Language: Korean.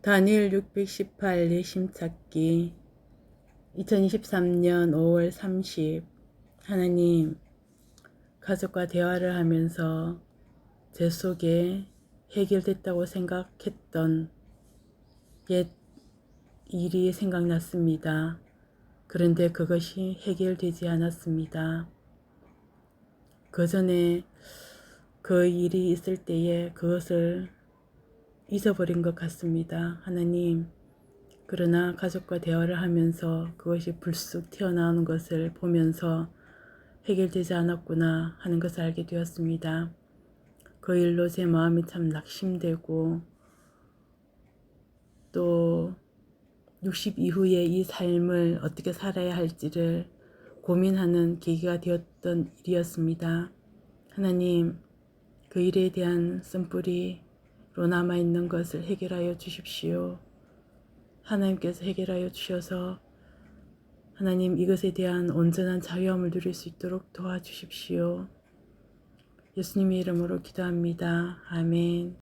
다니엘 618 내심 찾기 2023년 5월 30 하나님 가족과 대화를 하면서 제 속에 해결됐다고 생각했던 옛 일이 생각났습니다. 그런데 그것이 해결되지 않았습니다. 그 전에 그 일이 있을 때에 그것을 잊어버린 것 같습니다. 하나님, 그러나 가족과 대화를 하면서 그것이 불쑥 튀어나오는 것을 보면서 해결되지 않았구나 하는 것을 알게 되었습니다. 그 일로 제 마음이 참 낙심되고 또 60 이후에 이 삶을 어떻게 살아야 할지를 고민하는 계기가 되었던 일이었습니다. 하나님, 그 일에 대한 쓴뿌리 로 남아 있는 것을 해결하여 주십시오. 하나님께서 해결하여 주셔서 하나님 이것에 대한 온전한 자유함을 누릴 수 있도록 도와주십시오. 예수님의 이름으로 기도합니다. 아멘.